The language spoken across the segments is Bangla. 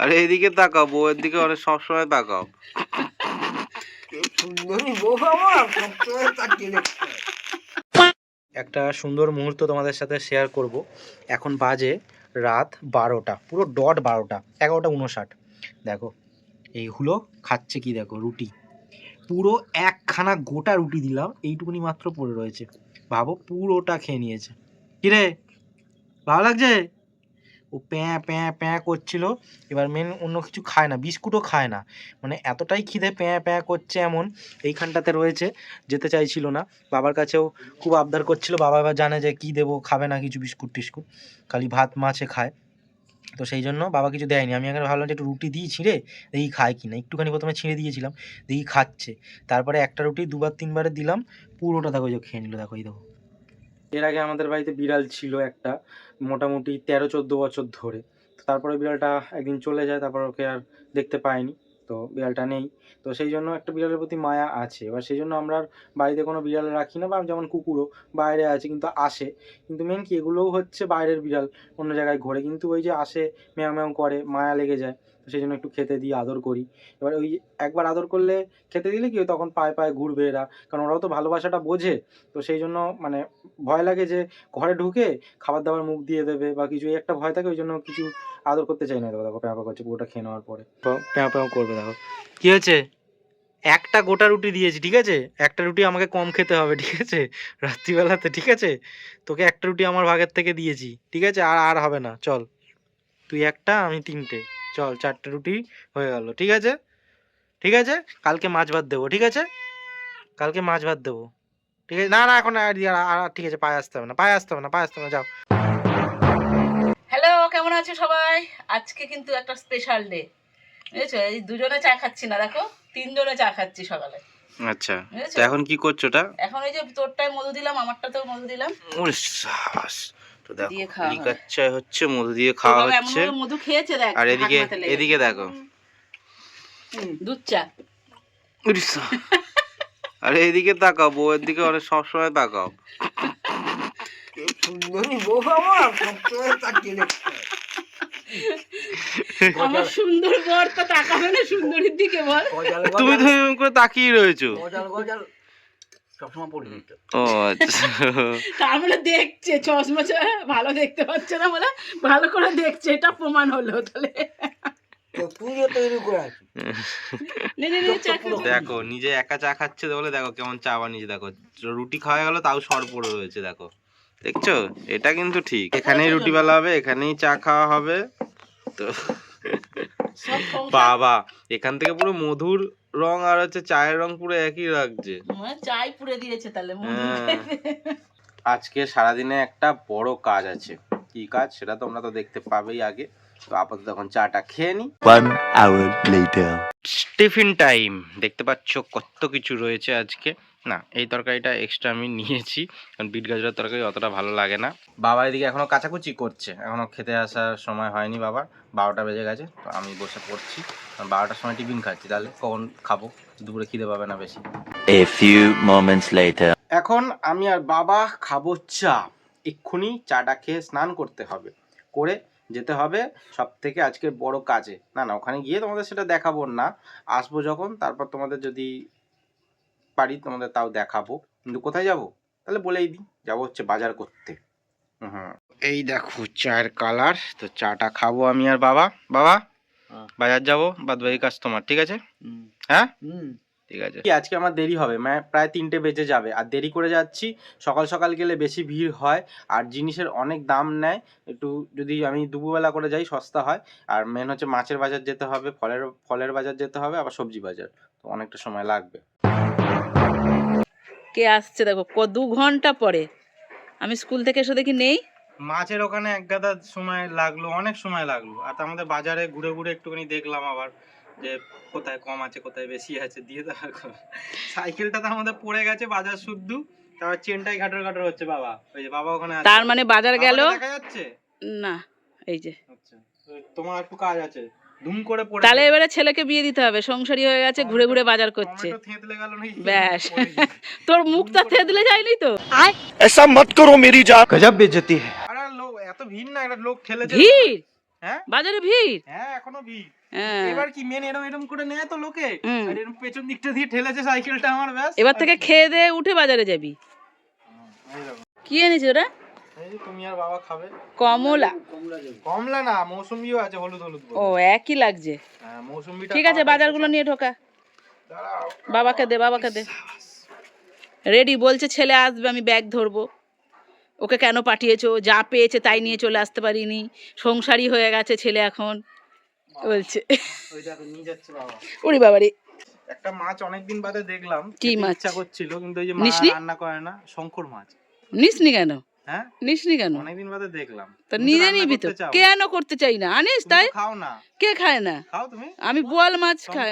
আরে এদিকে তাকাও, বউয়ের দিকে অনেক সবসময় তাকাও। একটা সুন্দর মুহূর্ত তোমাদের সাথে শেয়ার করব। এখন বাজে রাত বারোটা, পুরো ডট বারোটা, এগারোটা উনষাট দেখো, এই খাচ্ছে কি দেখো, রুটি। পুরো একখানা গোটা রুটি দিলাম, এইটুকুনি মাত্র পড়ে রয়েছে। ভাবো পুরোটা খেয়ে নিয়েছে। কিরে, ভালো লাগছে? ও প্যাঁ প্যাঁ প্যাঁ করছিল। এবার মেন অন্য কিছু খায় না, বিস্কুটও খায় না। মানে এতটাই খিদে প্যাঁ প্যাঁ করছে এমন এইখানটাতে রয়েছে, যেতে চাইছিল না। বাবার কাছেও খুব আবদার করছিল, বাবা এবার জানে যে কী দেবো, খাবে না কিছু বিস্কুট টিস্কুট। খালি ভাত, মাছে খায়। তো সেই জন্য বাবা কিছু দেয়নি। আমি আগে ভাবলাম যে একটু রুটি দিই ছিঁড়ে, দেখি খায় কি না। একটুখানি প্রথমে ছিঁড়ে দিয়েছিলাম, দেখি খাচ্ছে। তারপরে একটা রুটি দুবার, তিনবারে দিলাম, পুরোটা দেখো যে খেয়ে নিল, দেখো এই দেখো। এর আগে আমাদের বাড়িতে বিড়াল ছিল একটা, মোটামুটি তেরো, চোদ্দ বছর ধরে। তারপরে বিড়ালটা একদিন চলে যায়, তারপর ওকে আর দেখতে পাইনি। তো বিড়ালটা নেই। তো সেই জন্য একটা বিড়ালের প্রতি মায়া আছে। এবার সেই জন্য আমরা বাড়িতে কোনো বিড়াল রাখি না, বা যেমন কুকুরও বাইরে আছে, কিন্তু আসে। কিন্তু মেন কি, এগুলোও হচ্ছে বাইরের বিড়াল, অন্য জায়গায় ঘোরে। কিন্তু ওই যে আসে, ম্যাও ম্যাও করে, মায়া লেগে যায়। সেই জন্য একটু খেতে দিই, আদর করি। এবার ওই একবার আদর করলে খেতে দিলে কি তখন পায়ে পায়ে ঘুরবে এরা। কারণ ওরাও তো ভালোবাসাটা বোঝে। তো সেই জন্য মানে ভয় লাগে যে ঘরে ঢুকে খাবার দাবার মুখ দিয়ে দেবে বা কিছু একটা ভয় থাকে, ওই জন্য কিছু আদর করতে চাই না। দেখো দেখো প্যাঁ প্যাঁ করছে, পুরোটা খেয়ে নেওয়ার পরে। প্যাঁ প্যাঁ করবে, দেখো। কি হয়েছে? একটা গোটা রুটি দিয়েছি, ঠিক আছে? একটা রুটি আমাকে কম খেতে হবে, ঠিক আছে? রাত্রিবেলাতে, ঠিক আছে? তোকে একটা রুটি আমার ভাগের থেকে দিয়েছি, ঠিক আছে? আর আর হবে না, চল। তুই একটা, আমি তিনটে। চল চারটে রুটি হয়ে গেল ঠিক আছে? ঠিক আছে? কালকে মাছ ভাত দেবো ঠিক আছে? কালকে মাছ ভাত দেবো ঠিক আছে? না না এখন আর আর- ঠিক আছে পায়ে আসতে হবে না পায়ে আসতে হবে না পায়ে আসতে হবে না যাও। হ্যালো কেমন আছো সবাই? আজকে কিন্তু একটা স্পেশাল ডে বুঝেছ? এই দুজনে চা খাচ্ছি না দেখো তিনজনে চা খাচ্ছি সকালে আচ্ছা এখন কি করছ ওটা? এখন ওই যে তোরটায় মধু দিলাম আমারটাতেও মধু দিলাম। তো দেখো দিয়ে লিকার চায় হচ্ছে মধু দিয়ে খাওয়া হচ্ছে। মধু খেয়েছে দেখ আর এদিকে। এদিকে দেখো। দুধ চা। উড়িষ্যা। আরে এদিকে তাকাও বউয়ের দিকে অনেক সবসময় তাকাও। সুন্দরী বউ আমার সবসময় তাকিয়ে আমার সুন্দর বর তো তাকাবে না সুন্দরীর দিকে বল। তুমি তুমি করে তাকিয়ে রয়েছো। গজাল গজাল। ও আচ্ছা। তার মানে দেখছে চশমা ভালো দেখতে পাচ্ছে না বলে ভালো করে দেখছে এটা প্রমাণ হলো তাহলে। দেখো নিজে একা চা খাচ্ছে তো বলে দেখো কেমন চা বানিয়েছে দেখো। রুটি খাওয়া গেল তাও সর পড়ে রয়েছে দেখো। দেখছ? এটা কিন্তু ঠিক। এখানেই রুটি বেলা হবে এখানেই চা খাওয়া হবে তো বাবা এখান থেকে পুরো মধুর রং আর হচ্ছে চায়ের রং পুরো একই লাগছে। মানে চাই পুড়ে দিয়েছে তাহলে মধু হ্যাঁ। আজকে সারাদিনে একটা বড় কাজ আছে। কি কাজ? সেটা তোমরা তো দেখতে পাবেই আগে। তো আপাতত এখন চাটা খেয়ে নি। One hour later. Tiffin time দেখতে পাচ্ছ কত কিছু রয়েছে আজকে। না এই তরকারিটা এক্সট্রা আমি নিয়েছি কারণ বিট গাজরের তরকারি অতটা ভালো লাগে না। বাবা এদিকে এখনও কাচাকুচি করছে এখনও খেতে আসার সময় হয়নি বাবার বারোটা বেজে গেছে তো আমি বসে পড়ছি। বারোটার সময় টিফিন খাচ্ছি তাহলে কখন খাব? দুপুরে খিদে পাবে না বেশি। A few moments later. এখন আমি আর বাবা খাব চা। এক্ষুনি চাটা খেয়ে স্নান করতে হবে। করে যেতে হবে সব থেকে আজকের বড় কাজে। না না ওখানে গিয়ে তোমাদের সেটা দেখাবো না। আসব যখন তারপর তোমাদের যদি পারি তোমাদের তাও দেখাবো। কিন্তু কোথায় যাব? তাহলে বলেই দিই যাব হচ্ছে বাজার করতে। হুম। এই দেখো চায়ের কালার। তো চাটা খাব আমি আর বাবা। বাবা হ্যাঁ। বাজার যাব বাদ বাকি কাজ তোমার ঠিক আছে? হ্যাঁ? ঠিক আছে। আজকে আমার দেরি হবে মানে প্রায় তিনটে বেজে যাবে। আর দেরি করে যাচ্ছি সকাল সকাল গেলে বেশি ভিড় হয় আর জিনিসের অনেক দাম নেয়। একটু যদি আমি দুপুরবেলা করে যাই সস্তা হয়। আর মেন হচ্ছে মাছের বাজার যেতে হবে ফলের ফলের বাজার যেতে হবে আবার সবজি বাজার। তো অনেকটা সময় লাগবে। কে আসছে দেখো ক দু ঘণ্টা পরে। আমি স্কুল থেকে এসে দেখি নেই। মাছের ওখানে এক গাদা সময় লাগল অনেক সময় লাগল। আর তার মধ্যে বাজারে ঘুরে ঘুরে একটুখানি দেখলাম আবার যে কোথায় কম আছে কোথায় বেশি আছে দিয়ে দেওয়া সাইকেলটা তো আমাদের পড়ে গেছে বাজার শুদ্ধ। তারপর চেনটাই ঘাটর ঘাটর হচ্ছে বাবা। ওই যে বাবা ওখানে তার মানে বাজার গেল? দেখা যাচ্ছে? না এই যে। আচ্ছা তোমার একটু কাজ আছে। ধুম করে পড়ে তাহলে এবারে ছেলেকে বিয়ে দিতে হবে সংসারী হয়ে গেছে ঘুরে ঘুরে বাজার করছে টমেটো থেঁতলে গেল নাকি ব্যাস পড়ে গেছে। তোর মুখটা থেদলে যায়নি তো ऐसा मत करो मेरी जान আরে লোক এত ভিড় না একটা লোক ঠেলেছে ভিড় হ্যাঁ বাজারে ভিড় হ্যাঁ এখনো ভিড় হ্যাঁ এবার কি মেন এরম এরম করে নেয় তো লোকে হুম। আর এরম পেছন দিকটা দিয়ে ঠেলেছে সাইকেলটা আমার ব্যাস এবার থেকে খেয়ে দিয়ে উঠে বাজারে যাবি এই দেখো, কি এনেছে ওরা এই তুমি আর বাবা খাবে? কমলা। কমলা না মৌসুমিও আছে হলুদ হলুদ ও একই লাগছে। হ্যাঁ মৌসুমিটা ঠিক আছে বাজারগুলো নিয়ে ঢোকা। বাবাকে দে বাবাকে দে। রেডি বলছে ছেলে আসবে আমি ব্যাগ ধরবো। ওকে কেন পাঠিয়েছো? যা পেয়েছে তাই নিয়ে চলে আসতে পারিনি। সংসারই হয়ে গেছে ছেলে এখন। বলছে। ওই দেখো নিয়ে যাচ্ছে বাবা। ওরে বাবারে। একটা মাছ অনেকদিন বাদে দেখলাম কি মাছ? ইচ্ছা করছিল কিন্তু ওই যে মা রান্না করে না শঙ্কর মাছ। নিসনি কেন? হ্যাঁ? নিসনি কেন? অনেকদিন বাদে দেখলাম। তো নিজে নিবি তো কেন করতে চাই না? আনিস তাই? খাও না। কে খায় না? খাও তুমি? আমি বোয়াল মাছ খাই।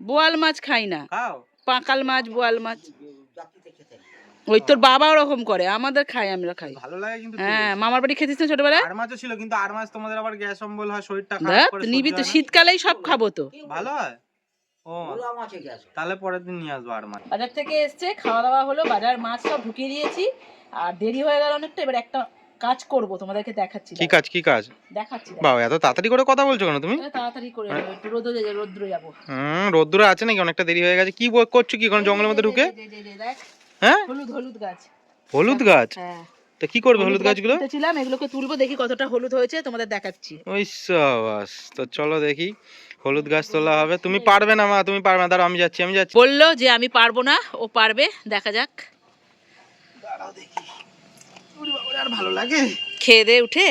বোয়াল মাছ খাই না। খাও। পাকাল মাছ বোয়াল মাছ। ওই তোর বাবা ওরকম করে আমাদের খাই আমরা খাই। ভালো লাগে কিন্তু হ্যাঁ মামার বাড়ি খেতিস না ছোটবেলায়? আর মাছও ছিল কিন্তু আর মাছ তোমাদের আবার গ্যাস অম্বল হয় শরীরটা খারাপ করে নিবি তো শীতকালেই সব খাব তো। ভালো হয়? ভোলা মাছে গেছে। তাহলে পরের দিন নিয়ে আসব আর মাছ। বাজার থেকে এসছে খাওয়া দাওয়া হলো বাজার মাছ সব ঢুকিয়ে দিয়েছি। আর দেরি হয়ে গেল অনেকটা এবার একটা কাজ করব তোমাদেরকে দেখাচ্ছি। কি কাজ কি কাজ? দেখাচ্ছি বাবা এত তাড়াতাড়ি করে কথা বলছো কেন তুমি? তাড়াতাড়ি করে একটু রোদ্রে যাব হুম আছে নাকি? অনেকটা দেরি হয়ে গেছে। কি করছ কি কোনো জঙ্গলের মধ্যে ঢুকে? হ্যাঁ? হলুদ হলুদ গাছ। হলুদ গাছ? হ্যাঁ। তা কি করবে হলুদ গাছগুলো? ছিলাম এগুলোকে তুলবো দেখি কতটা হলুদ হয়েছে তোমাদের দেখাচ্ছি। ওই সাবাস তো চলো দেখি। হলুদ গাছ তোলা হবে। তুমি পারবে না মা তুমি পারবে না। দাঁড়াও আমি যাচ্ছি আমি যাচ্ছি। বলল যে আমি পারব না ও পারবে দেখা যাক। আর ভালো লাগে? খেয়ে দিয়ে উঠে।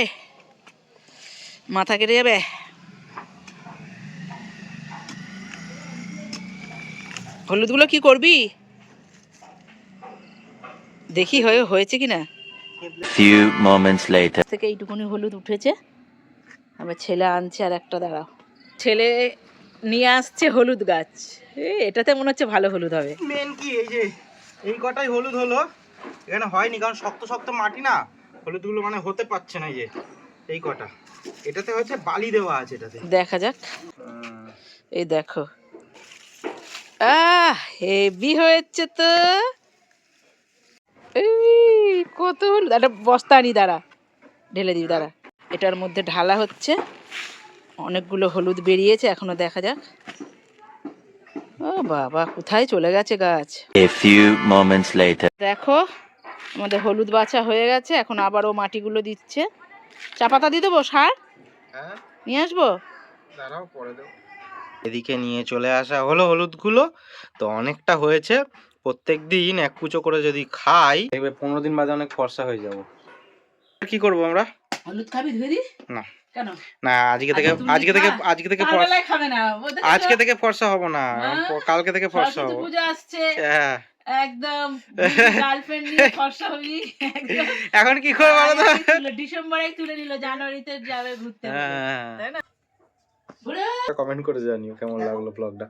মাথা কেটে যাবে? হলুদগুলো কি করবি? দেখি হয়ে হয়েছে কিনা? Few moments later. থেকে এইটুকুনি হলুদ উঠেছে। আবার ছেলে আনছে আর একটা দাঁড়াও। ছেলে নিয়ে আসছে হলুদ গাছ। এ, এটাতে মনে হচ্ছে ভালো হলুদ হবে। মেন কি এই যে এই কটাই হলুদ হলো এখানে হয়নি কারণ শক্ত শক্ত মাটি না হলুদগুলো মানে হতে পারছে না এই যে এই কটা। এটাতে হচ্ছে বালি দেওয়া আছে এটাতে। দেখা যাক। এই দেখো। আহ হেভি হয়েছে তো। এই কত হলুদ একটা বস্তা আনি দাঁড়া ঢেলে দিই দাঁড়া। এটার মধ্যে ঢালা হচ্ছে। অনেকগুলো হলুদ বেরিয়েছে এখনও দেখা যাক। ও বাবা কোথায় চলে গেছে গাছ. দেখো আমাদের হলুদ বাছা হয়ে গেছে এখন আবারও মাটিগুলো দিচ্ছে। চা পাতা দিয়ে দেবো সার? হ্যাঁ। নিয়ে আসব? দাঁড়াও পরে দেবো। এদিকে নিয়ে চলে আসা হলো হলুদগুলো তো অনেকটা হয়েছে। প্রত্যেক দিন এক কুচো করে যদি খাই দেখবে পনেরো দিন বাদে অনেক ফর্সা হয়ে যাব। কি করব আমরা? হলুদ খাবি ধুয়ে দি না। না আজকে থেকে আচ্ছা, আজকে থেকে আজকে থেকে ফর্সা খাবে না আজকে থেকে ফর্সা হব না? কালকে থেকে ফর্সা সরস্বতী হব। পূজা আসছে। হ্যাঁ। একদম গার্লফ্রেন্ড নিয়ে ফর্সা হবি এখন কি করে বলো তুলে, ডিসেম্বরেই তুলে নিল জানুয়ারিতে যাবে ঘুরতে হ্যাঁ। তাই না? কমেন্ট করে জানিও কেমন লাগল ব্লগটা